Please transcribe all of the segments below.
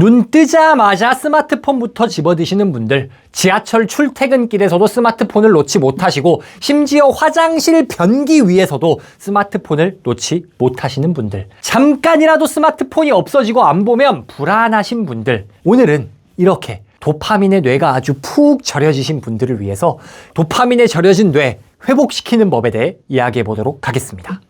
눈 뜨자마자 스마트폰부터 집어드시는 분들, 지하철 출퇴근길에서도 스마트폰을 놓지 못하시고, 심지어 화장실 변기 위에서도 스마트폰을 놓지 못하시는 분들, 잠깐이라도 스마트폰이 없어지고 안 보면 불안하신 분들, 오늘은 이렇게 도파민의 뇌가 아주 푹 절여지신 분들을 위해서 도파민에 절여진 뇌 회복시키는 법에 대해 이야기해 보도록 하겠습니다.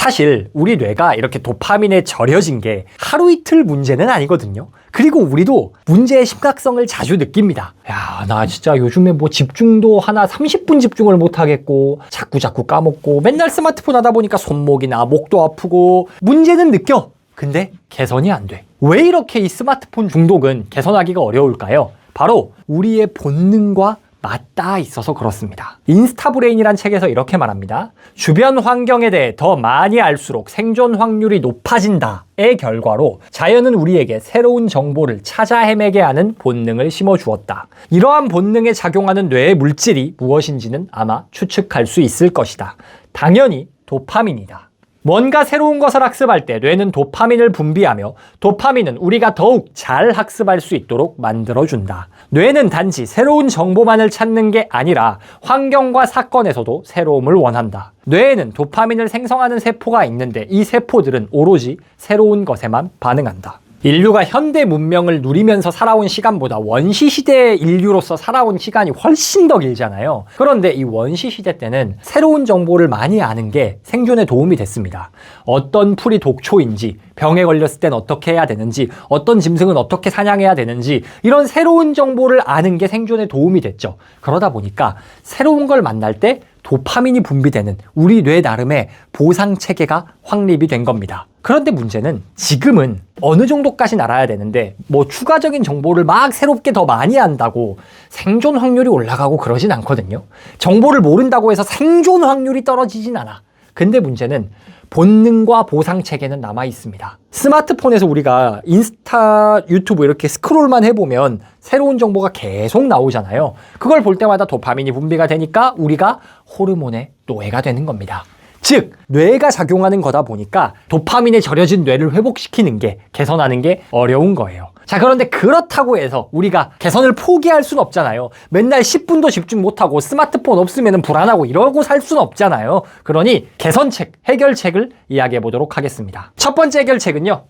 사실 우리 뇌가 이렇게 도파민에 절여진 게 하루 이틀 문제는 아니거든요. 그리고 우리도 문제의 심각성을 자주 느낍니다. 야, 나 진짜 요즘에 뭐 집중도 하나 30분 집중을 못 하겠고 자꾸 자꾸 까먹고 맨날 스마트폰 하다 보니까 손목이나 목도 아프고 문제는 느껴. 근데 개선이 안 돼. 왜 이렇게 이 스마트폰 중독은 개선하기가 어려울까요? 바로 우리의 본능과 맞닿아 있어서 그렇습니다. 인스타브레인이란 책에서 이렇게 말합니다. 주변 환경에 대해 더 많이 알수록 생존 확률이 높아진다 의 결과로 자연은 우리에게 새로운 정보를 찾아 헤매게 하는 본능을 심어 주었다. 이러한 본능에 작용하는 뇌의 물질이 무엇인지는 아마 추측할 수 있을 것이다. 당연히 도파민이다. 뭔가 새로운 것을 학습할 때 뇌는 도파민을 분비하며 도파민은 우리가 더욱 잘 학습할 수 있도록 만들어준다. 뇌는 단지 새로운 정보만을 찾는 게 아니라 환경과 사건에서도 새로움을 원한다. 뇌에는 도파민을 생성하는 세포가 있는데 이 세포들은 오로지 새로운 것에만 반응한다. 인류가 현대 문명을 누리면서 살아온 시간보다 원시 시대의 인류로서 살아온 시간이 훨씬 더 길잖아요. 그런데 이 원시 시대 때는 새로운 정보를 많이 아는 게 생존에 도움이 됐습니다. 어떤 풀이 독초인지, 병에 걸렸을 땐 어떻게 해야 되는지, 어떤 짐승은 어떻게 사냥해야 되는지, 이런 새로운 정보를 아는 게 생존에 도움이 됐죠. 그러다 보니까 새로운 걸 만날 때 도파민이 분비되는 우리 뇌 나름의 보상 체계가 확립이 된 겁니다. 그런데 문제는 지금은 어느 정도까지 알아야 되는데 뭐 추가적인 정보를 막 새롭게 더 많이 한다고 생존 확률이 올라가고 그러진 않거든요. 정보를 모른다고 해서 생존 확률이 떨어지진 않아. 근데 문제는 본능과 보상 체계는 남아 있습니다. 스마트폰에서 우리가 인스타, 유튜브 이렇게 스크롤만 해보면 새로운 정보가 계속 나오잖아요. 그걸 볼 때마다 도파민이 분비가 되니까 우리가 호르몬의 노예가 되는 겁니다. 즉, 뇌가 작용하는 거다 보니까 도파민에 절여진 뇌를 회복시키는 게, 개선하는 게 어려운 거예요. 자, 그런데 그렇다고 해서 우리가 개선을 포기할 순 없잖아요. 맨날 10분도 집중 못하고 스마트폰 없으면 불안하고 이러고 살 수는 없잖아요. 그러니 개선책, 해결책을 이야기해 보도록 하겠습니다. 첫 번째 해결책은요.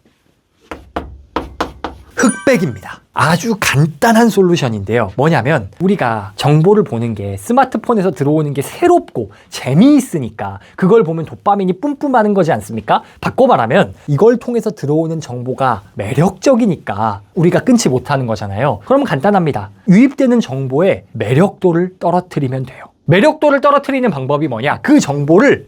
흑백입니다. 아주 간단한 솔루션인데요. 뭐냐면 우리가 정보를 보는 게 스마트폰에서 들어오는 게 새롭고 재미있으니까 그걸 보면 도파민이 뿜뿜하는 거지 않습니까? 바꿔 말하면 이걸 통해서 들어오는 정보가 매력적이니까 우리가 끊지 못하는 거잖아요. 그럼 간단합니다. 유입되는 정보의 매력도를 떨어뜨리면 돼요. 매력도를 떨어뜨리는 방법이 뭐냐? 그 정보를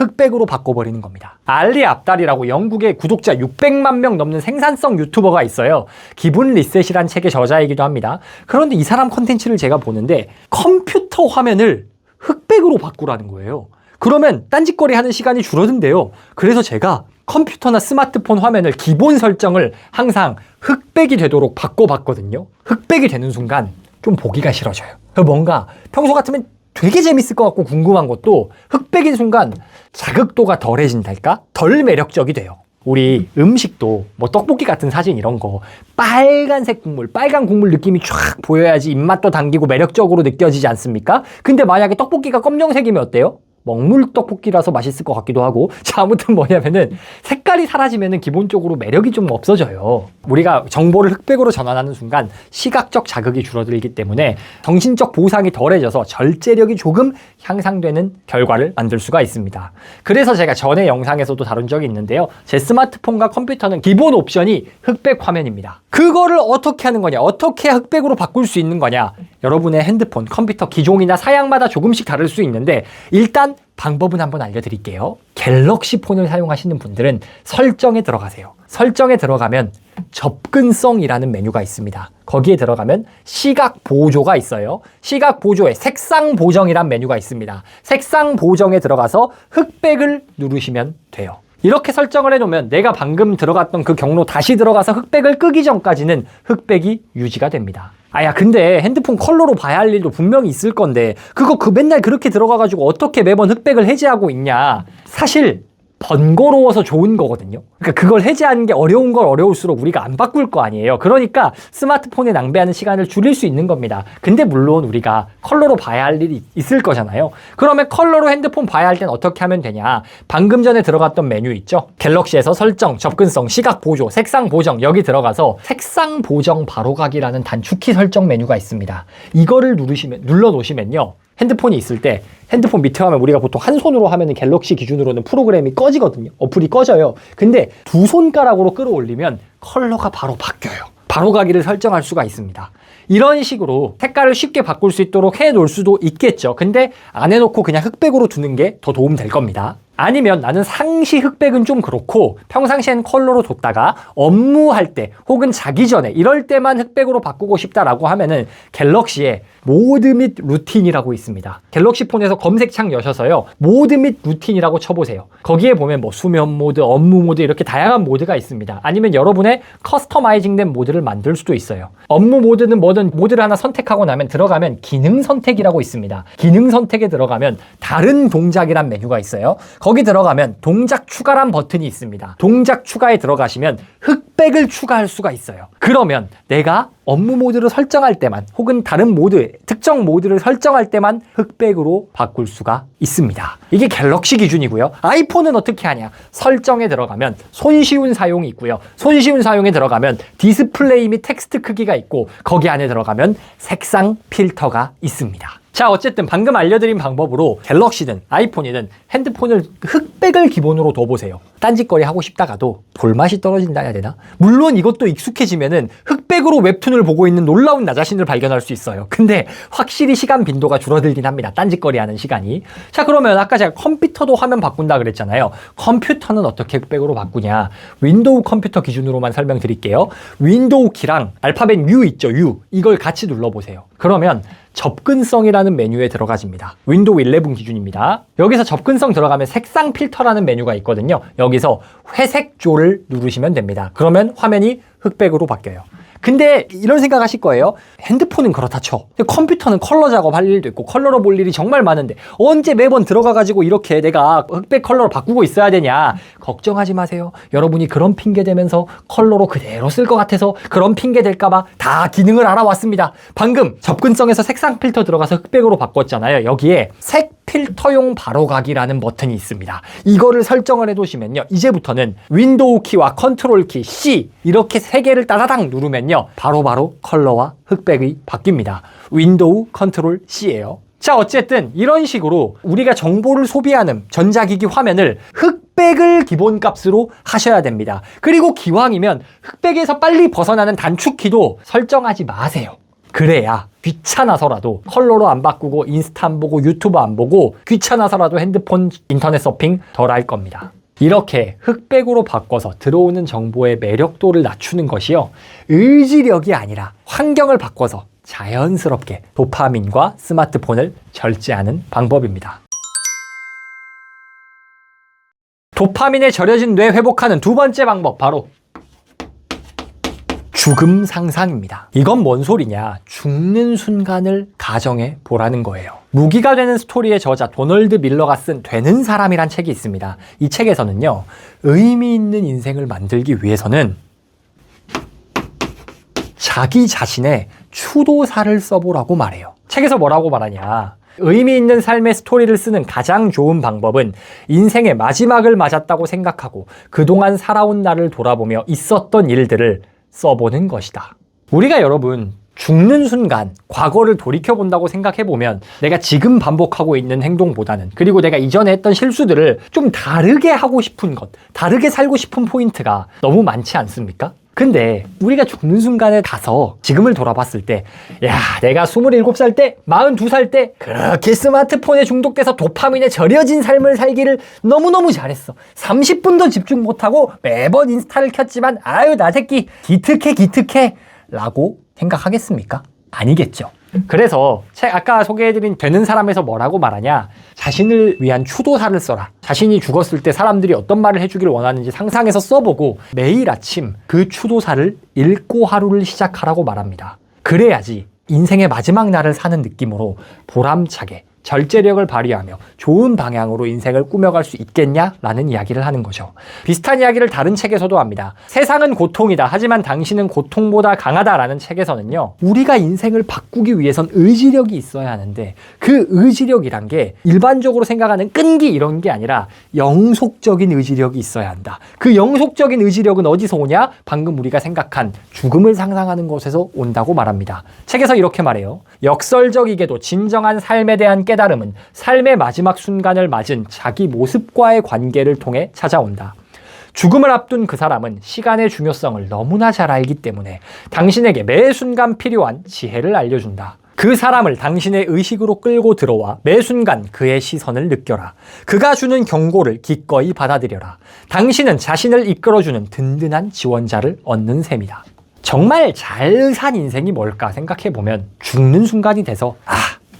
흑백으로 바꿔버리는 겁니다. 알리 앞달이라고 영국의 구독자 600만 명 넘는 생산성 유튜버가 있어요. 기분 리셋이란 책의 저자이기도 합니다. 그런데 이 사람 컨텐츠를 제가 보는데 컴퓨터 화면을 흑백으로 바꾸라는 거예요. 그러면 딴짓거리 하는 시간이 줄어든대요. 그래서 제가 컴퓨터나 스마트폰 화면을 기본 설정을 항상 흑백이 되도록 바꿔봤거든요. 흑백이 되는 순간 좀 보기가 싫어져요. 뭔가 평소 같으면 되게 재밌을 것 같고 궁금한 것도 흑백인 순간 자극도가 덜해진달까? 덜 매력적이 돼요. 우리 음식도 뭐 떡볶이 같은 사진 이런 거 빨간색 국물, 빨간 국물 느낌이 쫙 보여야지 입맛도 당기고 매력적으로 느껴지지 않습니까? 근데 만약에 떡볶이가 검정색이면 어때요? 먹물 떡볶이라서 맛있을 것 같기도 하고 자 아무튼 뭐냐면은 색깔 이 사라지면은 기본적으로 매력이 좀 없어져요. 우리가 정보를 흑백으로 전환하는 순간 시각적 자극이 줄어들기 때문에 정신적 보상이 덜해져서 절제력이 조금 향상되는 결과를 만들 수가 있습니다. 그래서 제가 전에 영상에서도 다룬 적이 있는데요. 제 스마트폰과 컴퓨터는 기본 옵션이 흑백 화면입니다. 그거를 어떻게 하는 거냐? 어떻게 흑백으로 바꿀 수 있는 거냐? 여러분의 핸드폰 컴퓨터 기종이나 사양마다 조금씩 다를 수 있는데 일단 방법은 한번 알려드릴게요. 갤럭시 폰을 사용하시는 분들은 설정에 들어가세요. 설정에 들어가면 접근성이라는 메뉴가 있습니다. 거기에 들어가면 시각 보조가 있어요. 시각 보조에 색상 보정이란 메뉴가 있습니다. 색상 보정에 들어가서 흑백을 누르시면 돼요. 이렇게 설정을 해놓으면 내가 방금 들어갔던 그 경로 다시 들어가서 흑백을 끄기 전까지는 흑백이 유지가 됩니다. 아야 근데 핸드폰 컬러로 봐야 할 일도 분명히 있을 건데 그거 그 맨날 그렇게 들어가가지고 어떻게 매번 흑백을 해제하고 있냐. 사실 번거로워서 좋은 거거든요. 그러니까 그걸 해제하는 게 어려운 걸 어려울수록 우리가 안 바꿀 거 아니에요. 그러니까 스마트폰에 낭비하는 시간을 줄일 수 있는 겁니다. 근데 물론 우리가 컬러로 봐야 할 일이 있을 거잖아요. 그러면 컬러로 핸드폰 봐야 할 땐 어떻게 하면 되냐? 방금 전에 들어갔던 메뉴 있죠? 갤럭시에서 설정, 접근성, 시각 보조, 색상 보정 여기 들어가서 색상 보정 바로가기라는 단축키 설정 메뉴가 있습니다. 이거를 누르시면 눌러 놓으시면요. 핸드폰이 있을 때 핸드폰 밑에 하면 우리가 보통 한 손으로 하면 갤럭시 기준으로는 프로그램이 꺼지거든요. 어플이 꺼져요. 근데 두 손가락으로 끌어올리면 컬러가 바로 바뀌어요. 바로 가기를 설정할 수가 있습니다. 이런 식으로 색깔을 쉽게 바꿀 수 있도록 해 놓을 수도 있겠죠. 근데 안 해놓고 그냥 흑백으로 두는 게 더 도움 될 겁니다. 아니면 나는 상시 흑백은 좀 그렇고 평상시엔 컬러로 뒀다가 업무할 때 혹은 자기 전에 이럴 때만 흑백으로 바꾸고 싶다라고 하면은 갤럭시에 모드 및 루틴이라고 있습니다. 갤럭시 폰에서 검색창 여셔서요. 모드 및 루틴이라고 쳐보세요. 거기에 보면 뭐 수면 모드, 업무 모드 이렇게 다양한 모드가 있습니다. 아니면 여러분의 커스터마이징된 모드를 만들 수도 있어요. 업무 모드는 뭐든 모드를 하나 선택하고 나면 들어가면 기능 선택이라고 있습니다. 기능 선택에 들어가면 다른 동작이란 메뉴가 있어요. 거기 들어가면 동작 추가란 버튼이 있습니다. 동작 추가에 들어가시면 흑백을 추가할 수가 있어요. 그러면 내가 업무 모드를 설정할 때만 혹은 다른 모드, 특정 모드를 설정할 때만 흑백으로 바꿀 수가 있습니다. 이게 갤럭시 기준이고요. 아이폰은 어떻게 하냐? 설정에 들어가면 손쉬운 사용이 있고요. 손쉬운 사용에 들어가면 디스플레이 및 텍스트 크기가 있고 거기 안에 들어가면 색상 필터가 있습니다. 자, 어쨌든 방금 알려드린 방법으로 갤럭시든 아이폰이든 핸드폰을 흑백을 기본으로 둬보세요. 딴짓거리 하고 싶다가도 볼맛이 떨어진다 해야 되나? 물론 이것도 익숙해지면은 흑 백으로 웹툰을 보고 있는 놀라운 나 자신을 발견할 수 있어요. 근데 확실히 시간 빈도가 줄어들긴 합니다. 딴짓거리 하는 시간이. 자, 그러면 아까 제가 컴퓨터도 화면 바꾼다 그랬잖아요. 컴퓨터는 어떻게 흑백으로 바꾸냐? 윈도우 컴퓨터 기준으로만 설명드릴게요. 윈도우 키랑 알파벳 U 있죠, U. 이걸 같이 눌러보세요. 그러면 접근성이라는 메뉴에 들어가집니다. 윈도우 11 기준입니다. 여기서 접근성 들어가면 색상 필터라는 메뉴가 있거든요. 여기서 회색조를 누르시면 됩니다. 그러면 화면이 흑백으로 바뀌어요. 근데 이런 생각 하실 거예요. 핸드폰은 그렇다 쳐. 컴퓨터는 컬러 작업할 일도 있고 컬러로 볼 일이 정말 많은데 언제 매번 들어가가지고 이렇게 내가 흑백 컬러로 바꾸고 있어야 되냐. 걱정하지 마세요. 여러분이 그런 핑계 대면서 컬러로 그대로 쓸 것 같아서 그런 핑계 될까봐 다 기능을 알아왔습니다. 방금 접근성에서 색상 필터 들어가서 흑백으로 바꿨잖아요. 여기에 색 필터용 바로가기라는 버튼이 있습니다. 이거를 설정을 해두시면요. 이제부터는 윈도우 키와 컨트롤 키 C 이렇게 세 개를 따다닥 누르면요. 바로 바로 컬러와 흑백이 바뀝니다. 윈도우 컨트롤 C예요. 자, 어쨌든 이런 식으로 우리가 정보를 소비하는 전자기기 화면을 흑백을 기본값으로 하셔야 됩니다. 그리고 기왕이면 흑백에서 빨리 벗어나는 단축키도 설정하지 마세요. 그래야 귀찮아서라도 컬러로 안 바꾸고 인스타 안 보고 유튜브 안 보고 귀찮아서라도 핸드폰 인터넷 서핑 덜 할 겁니다. 이렇게 흑백으로 바꿔서 들어오는 정보의 매력도를 낮추는 것이요. 의지력이 아니라 환경을 바꿔서 자연스럽게 도파민과 스마트폰을 절제하는 방법입니다. 도파민에 절여진 뇌 회복하는 두 번째 방법 바로 죽음 상상입니다. 이건 뭔 소리냐? 죽는 순간을 가정해 보라는 거예요. 무기가 되는 스토리의 저자 도널드 밀러가 쓴 되는 사람이란 책이 있습니다. 이 책에서는요, 의미 있는 인생을 만들기 위해서는 자기 자신의 추도사를 써보라고 말해요. 책에서 뭐라고 말하냐? 의미 있는 삶의 스토리를 쓰는 가장 좋은 방법은 인생의 마지막을 맞았다고 생각하고 그동안 살아온 나를 돌아보며 있었던 일들을 써보는 것이다. 우리가 여러분 죽는 순간 과거를 돌이켜 본다고 생각해 보면 내가 지금 반복하고 있는 행동보다는 그리고 내가 이전에 했던 실수들을 좀 다르게 하고 싶은 것, 다르게 살고 싶은 포인트가 너무 많지 않습니까? 근데 우리가 죽는 순간에 가서 지금을 돌아봤을 때, 야, 내가 27살 때, 42살 때, 그렇게 스마트폰에 중독돼서 도파민에 절여진 삶을 살기를 너무너무 잘했어. 30분도 집중 못하고 매번 인스타를 켰지만, 아유, 나 새끼, 기특해, 기특해. 라고 생각하겠습니까? 아니겠죠. 그래서 책 아까 소개해드린 되는 사람에서 뭐라고 말하냐? 자신을 위한 추도사를 써라. 자신이 죽었을 때 사람들이 어떤 말을 해주기를 원하는지 상상해서 써보고 매일 아침 그 추도사를 읽고 하루를 시작하라고 말합니다. 그래야지 인생의 마지막 날을 사는 느낌으로 보람차게 절제력을 발휘하며 좋은 방향으로 인생을 꾸며갈 수 있겠냐라는 이야기를 하는 거죠. 비슷한 이야기를 다른 책에서도 합니다. 세상은 고통이다. 하지만 당신은 고통보다 강하다라는 책에서는요. 우리가 인생을 바꾸기 위해선 의지력이 있어야 하는데 그 의지력이란 게 일반적으로 생각하는 끈기 이런 게 아니라 영속적인 의지력이 있어야 한다. 그 영속적인 의지력은 어디서 오냐? 방금 우리가 생각한 죽음을 상상하는 것에서 온다고 말합니다. 책에서 이렇게 말해요. 역설적이게도 진정한 삶에 대한 깨달음은 삶의 마지막 순간을 맞은 자기 모습과의 관계를 통해 찾아온다. 죽음을 앞둔 그 사람은 시간의 중요성을 너무나 잘 알기 때문에 당신에게 매 순간 필요한 지혜를 알려준다. 그 사람을 당신의 의식으로 끌고 들어와 매 순간 그의 시선을 느껴라. 그가 주는 경고를 기꺼이 받아들여라. 당신은 자신을 이끌어주는 든든한 지원자를 얻는 셈이다. 정말 잘 산 인생이 뭘까 생각해 보면 죽는 순간이 돼서 아,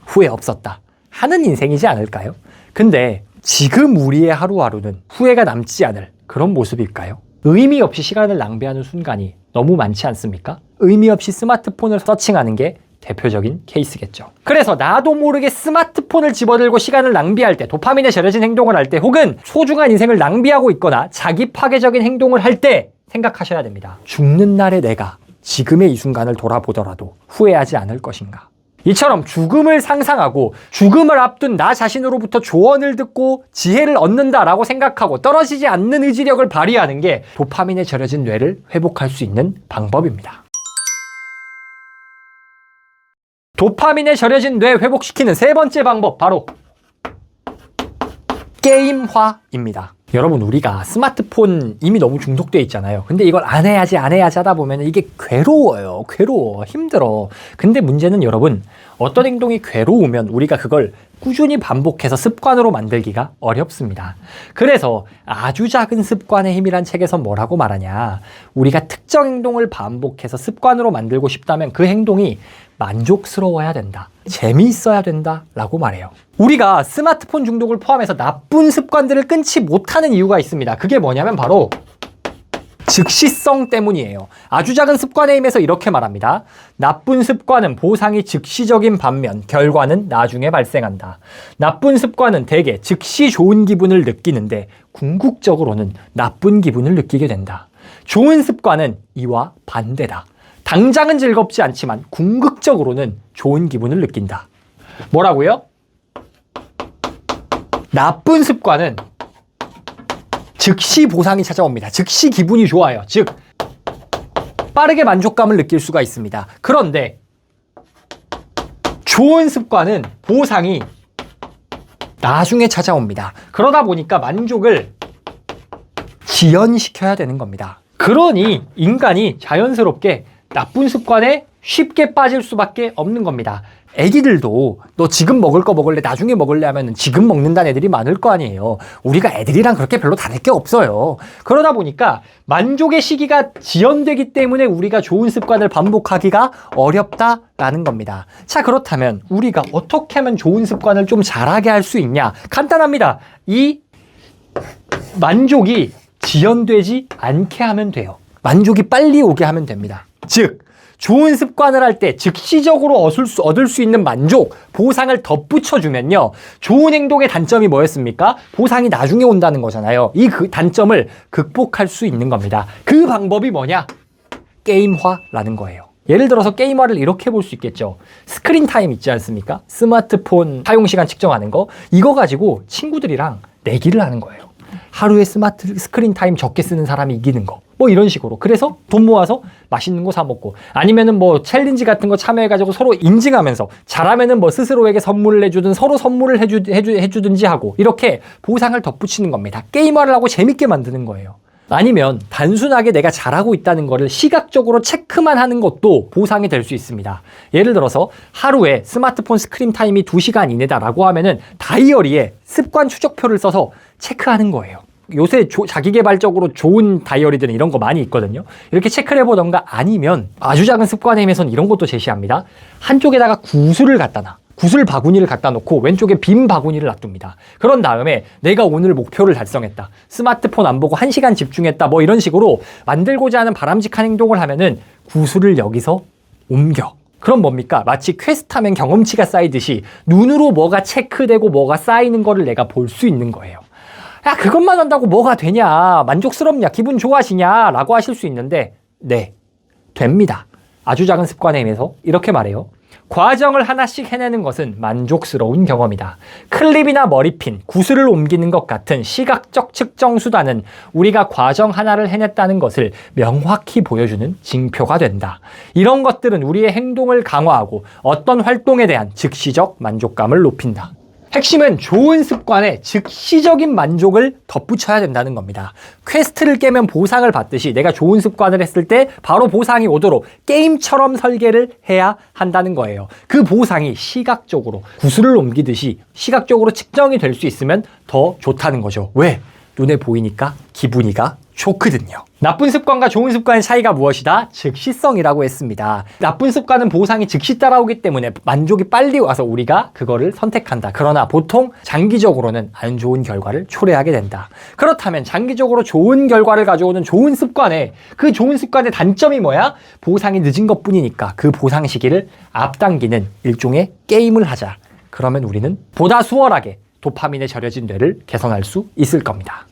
후회 없었다. 하는 인생이지 않을까요? 근데 지금 우리의 하루하루는 후회가 남지 않을 그런 모습일까요? 의미 없이 시간을 낭비하는 순간이 너무 많지 않습니까? 의미 없이 스마트폰을 서칭하는 게 대표적인 케이스겠죠. 그래서 나도 모르게 스마트폰을 집어들고 시간을 낭비할 때, 도파민에 절여진 행동을 할 때, 혹은 소중한 인생을 낭비하고 있거나 자기 파괴적인 행동을 할 때 생각하셔야 됩니다. 죽는 날의 내가 지금의 이 순간을 돌아보더라도 후회하지 않을 것인가. 이처럼 죽음을 상상하고 죽음을 앞둔 나 자신으로부터 조언을 듣고 지혜를 얻는다라고 생각하고 떨어지지 않는 의지력을 발휘하는 게 도파민에 절여진 뇌를 회복할 수 있는 방법입니다. 도파민에 절여진 뇌 회복시키는 세 번째 방법 바로 게임화입니다. 여러분 우리가 스마트폰 이미 너무 중독돼 있잖아요. 근데 이걸 안 해야지 안 해야지 하다 보면 이게 괴로워요. 괴로워. 힘들어. 근데 문제는 여러분 어떤 행동이 괴로우면 우리가 그걸 꾸준히 반복해서 습관으로 만들기가 어렵습니다. 그래서 아주 작은 습관의 힘이란 책에서 뭐라고 말하냐. 우리가 특정 행동을 반복해서 습관으로 만들고 싶다면 그 행동이 만족스러워야 된다. 재미있어야 된다. 라고 말해요. 우리가 스마트폰 중독을 포함해서 나쁜 습관들을 끊지 못하는 이유가 있습니다. 그게 뭐냐면 바로 즉시성 때문이에요. 아주 작은 습관의 힘에서 이렇게 말합니다. 나쁜 습관은 보상이 즉시적인 반면 결과는 나중에 발생한다. 나쁜 습관은 대개 즉시 좋은 기분을 느끼는데 궁극적으로는 나쁜 기분을 느끼게 된다. 좋은 습관은 이와 반대다. 당장은 즐겁지 않지만 궁극적으로는 좋은 기분을 느낀다. 뭐라고요? 나쁜 습관은 즉시 보상이 찾아옵니다. 즉시 기분이 좋아요. 즉, 빠르게 만족감을 느낄 수가 있습니다. 그런데 좋은 습관은 보상이 나중에 찾아옵니다. 그러다 보니까 만족을 지연시켜야 되는 겁니다. 그러니 인간이 자연스럽게 나쁜 습관에 쉽게 빠질 수밖에 없는 겁니다. 애기들도 너 지금 먹을 거 먹을래 나중에 먹을래 하면 지금 먹는다는 애들이 많을 거 아니에요. 우리가 애들이랑 그렇게 별로 다를 게 없어요. 그러다 보니까 만족의 시기가 지연되기 때문에 우리가 좋은 습관을 반복하기가 어렵다라는 겁니다. 자 그렇다면 우리가 어떻게 하면 좋은 습관을 좀 잘하게 할 수 있냐? 간단합니다. 이 만족이 지연되지 않게 하면 돼요. 만족이 빨리 오게 하면 됩니다. 즉, 좋은 습관을 할 때 즉시적으로 얻을 수, 얻을 수 있는 만족, 보상을 덧붙여주면요. 좋은 행동의 단점이 뭐였습니까? 보상이 나중에 온다는 거잖아요. 이 그 단점을 극복할 수 있는 겁니다. 그 방법이 뭐냐? 게임화라는 거예요. 예를 들어서 게임화를 이렇게 볼 수 있겠죠. 스크린 타임 있지 않습니까? 스마트폰 사용 시간 측정하는 거. 이거 가지고 친구들이랑 내기를 하는 거예요. 하루에 스마트 스크린 타임 적게 쓰는 사람이 이기는 거. 뭐 이런 식으로. 그래서 돈 모아서 맛있는 거 사 먹고 아니면은 뭐 챌린지 같은 거 참여해 가지고 서로 인증하면서 잘하면은 뭐 스스로에게 선물을 해주든 서로 선물을 해주, 해주, 해주든지 하고 이렇게 보상을 덧붙이는 겁니다. 게임화를 하고 재밌게 만드는 거예요. 아니면 단순하게 내가 잘하고 있다는 거를 시각적으로 체크만 하는 것도 보상이 될 수 있습니다. 예를 들어서 하루에 스마트폰 스크린 타임이 2시간 이내다라고 하면은 다이어리에 습관 추적표를 써서 체크하는 거예요. 요새 조, 자기개발적으로 좋은 다이어리들은 이런 거 많이 있거든요. 이렇게 체크를 해보던가 아니면 아주 작은 습관의 힘에서는 이런 것도 제시합니다. 한쪽에다가 구슬을 갖다 놔. 구슬 바구니를 갖다 놓고 왼쪽에 빈 바구니를 놔둡니다. 그런 다음에 내가 오늘 목표를 달성했다. 스마트폰 안 보고 1시간 집중했다. 뭐 이런 식으로 만들고자 하는 바람직한 행동을 하면은 구슬을 여기서 옮겨. 그럼 뭡니까? 마치 퀘스트하면 경험치가 쌓이듯이 눈으로 뭐가 체크되고 뭐가 쌓이는 거를 내가 볼 수 있는 거예요. 야, 그것만 한다고 뭐가 되냐? 만족스럽냐? 기분 좋아지냐? 라고 하실 수 있는데, 네, 됩니다. 아주 작은 습관에 의해서 이렇게 말해요. 과정을 하나씩 해내는 것은 만족스러운 경험이다. 클립이나 머리핀, 구슬을 옮기는 것 같은 시각적 측정 수단은 우리가 과정 하나를 해냈다는 것을 명확히 보여주는 징표가 된다. 이런 것들은 우리의 행동을 강화하고 어떤 활동에 대한 즉시적 만족감을 높인다. 핵심은 좋은 습관에 즉시적인 만족을 덧붙여야 된다는 겁니다. 퀘스트를 깨면 보상을 받듯이 내가 좋은 습관을 했을 때 바로 보상이 오도록 게임처럼 설계를 해야 한다는 거예요. 그 보상이 시각적으로 구슬을 옮기듯이 시각적으로 측정이 될 수 있으면 더 좋다는 거죠. 왜? 눈에 보이니까 기분이가 좋거든요. 나쁜 습관과 좋은 습관의 차이가 무엇이다? 즉시성이라고 했습니다. 나쁜 습관은 보상이 즉시 따라오기 때문에 만족이 빨리 와서 우리가 그거를 선택한다. 그러나 보통 장기적으로는 안 좋은 결과를 초래하게 된다. 그렇다면 장기적으로 좋은 결과를 가져오는 좋은 습관에 그 좋은 습관의 단점이 뭐야? 보상이 늦은 것 뿐이니까 그 보상 시기를 앞당기는 일종의 게임을 하자. 그러면 우리는 보다 수월하게 도파민에 절여진 뇌를 개선할 수 있을 겁니다.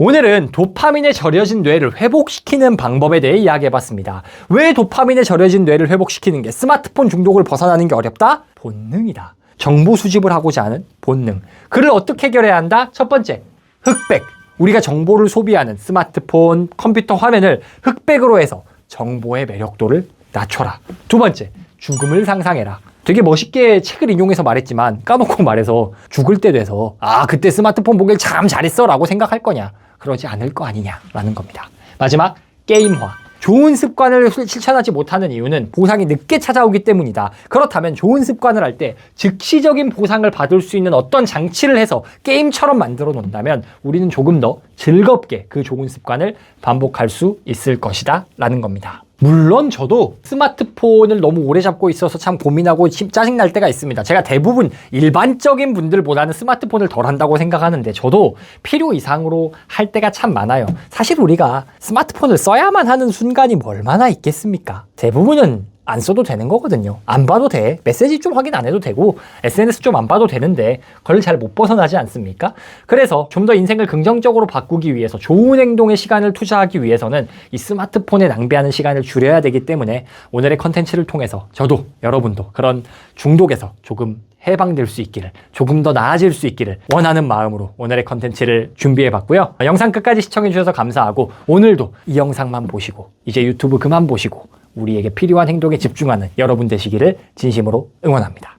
오늘은 도파민에 절여진 뇌를 회복시키는 방법에 대해 이야기해봤습니다. 왜 도파민에 절여진 뇌를 회복시키는 게 스마트폰 중독을 벗어나는 게 어렵다? 본능이다. 정보 수집을 하고자 하는 본능. 그를 어떻게 해결해야 한다? 첫 번째, 흑백. 우리가 정보를 소비하는 스마트폰, 컴퓨터 화면을 흑백으로 해서 정보의 매력도를 낮춰라. 두 번째, 죽음을 상상해라. 되게 멋있게 책을 인용해서 말했지만 까놓고 말해서 죽을 때 돼서 아 그때 스마트폰 보길 참 잘했어 라고 생각할 거냐 그러지 않을 거 아니냐라는 겁니다. 마지막 게임화. 좋은 습관을 실- 실천하지 못하는 이유는 보상이 늦게 찾아오기 때문이다. 그렇다면 좋은 습관을 할 때 즉시적인 보상을 받을 수 있는 어떤 장치를 해서 게임처럼 만들어 놓는다면 우리는 조금 더 즐겁게 그 좋은 습관을 반복할 수 있을 것이다. 라는 겁니다. 물론 저도 스마트폰을 너무 오래 잡고 있어서 참 고민하고 심- 짜증날 때가 있습니다. 제가 대부분 일반적인 분들보다는 스마트폰을 덜 한다고 생각하는데 저도 필요 이상으로 할 때가 참 많아요. 사실 우리가 스마트폰을 써야만 하는 순간이 뭐 얼마나 있겠습니까? 대부분은 안 써도 되는 거거든요. 안 봐도 돼. 메시지 좀 확인 안 해도 되고 SNS 좀 안 봐도 되는데 그걸 잘 못 벗어나지 않습니까? 그래서 좀 더 인생을 긍정적으로 바꾸기 위해서 좋은 행동에 시간을 투자하기 위해서는 이 스마트폰에 낭비하는 시간을 줄여야 되기 때문에 오늘의 컨텐츠를 통해서 저도 여러분도 그런 중독에서 조금 해방될 수 있기를 조금 더 나아질 수 있기를 원하는 마음으로 오늘의 컨텐츠를 준비해 봤고요. 영상 끝까지 시청해 주셔서 감사하고 오늘도 이 영상만 보시고 이제 유튜브 그만 보시고 우리에게 필요한 행동에 집중하는 여러분 되시기를 진심으로 응원합니다.